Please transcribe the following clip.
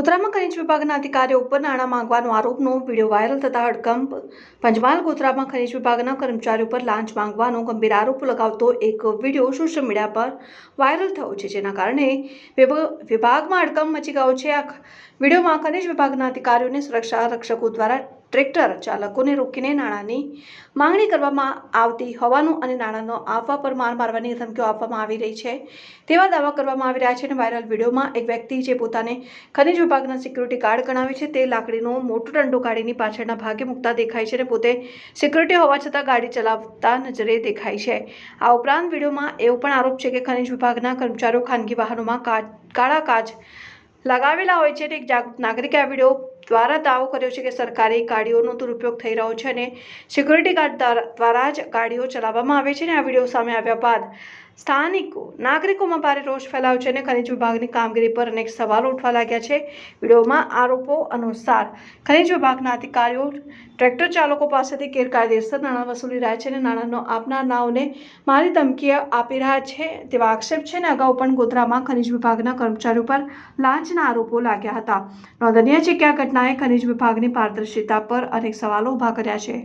ગોધરામાં ખનીજ વિભાગના અધિકારીઓ ઉપર નાણાં માંગવાનો આરોપનો વીડિયો વાયરલ થતા હડકંપ. પંચમહાલ ગોધરામાં ખનિજ વિભાગના કર્મચારીઓ પર લાંચ માંગવાનો ગંભીર આરોપ લગાવતો એક વીડિયો સોશિયલ મીડિયા પર વાયરલ થયો છે, જેના કારણે વિભ- વિભાગમાં હડકંપ મચી ગયો છે. આ વિડીયોમાં ખનિજ વિભાગના અધિકારીઓને સુરક્ષા રક્ષકો દ્વારા ટ્રેક્ટર ચાલકોને રોકીને નાણાંની માંગણી કરવામાં આવતી હોવાનું અને નાણાંનો આપવા પર માર મારવાની ધમકીઓ આપવામાં આવી રહી છે. તેવા દાવા કરવામાં આવી રહ્યા છે અને વાયરલ વિડીયોમાં એક વ્યક્તિ જે પોતાને ખનિજ વિભાગના સિક્યુરિટી ગાર્ડ ગણાવે છે, તે લાકડીનો મોટો દંડો ગાડીની પાછળના ભાગે મૂકતા દેખાય છે અને પોતે સિક્યુરિટી હોવા છતાં ગાડી ચલાવતા નજરે દેખાય છે. આ ઉપરાંત વિડીયોમાં એવો પણ આરોપ છે કે ખનિજ વિભાગના કર્મચારીઓ ખાનગી વાહનોમાં કાળા કાચ લગાવેલા હોય છે અને એક જાગૃત નાગરિકે આ વીડિયો દ્વારા દાવો કર્યો છે કે સરકારી ગાડીઓનો દુરુપયોગ થઈ રહ્યો છે અને સિક્યુરિટી ગાર્ડ દ્વારા- જ ગાડીઓ ચલાવવામાં આવે છે અને આ વીડિયો સામે આવ્યા બાદ સ્થાનિકો, નાગરિકોમાં ભારે રોષ ફેલાયો છે અને ખનિજ વિભાગની કામગીરી પર અનેક સવાલો ઉઠવા લાગ્યા છે. વિડીયોમાં આરોપો અનુસાર ખનિજ વિભાગના અધિકારીઓ, ટ્રેક્ટર ચાલકો પાસેથી ગેરકાયદેસર નાણાં વસૂલી રહ્યા છે અને નાણાંનો ન આપનારાઓને મારી ધમકી આપી રહ્યા છે તેવા આક્ષેપ છે અને અગાઉ પણ ગોધરામાં ખનિજ વિભાગના કર્મચારીઓ પર લાંચના આરોપો લાગ્યા હતા. નોંધનીય છે કે આ ઘટનાએ ખનિજ વિભાગની પારદર્શિતા પર અનેક સવાલો ઊભા કર્યા છે.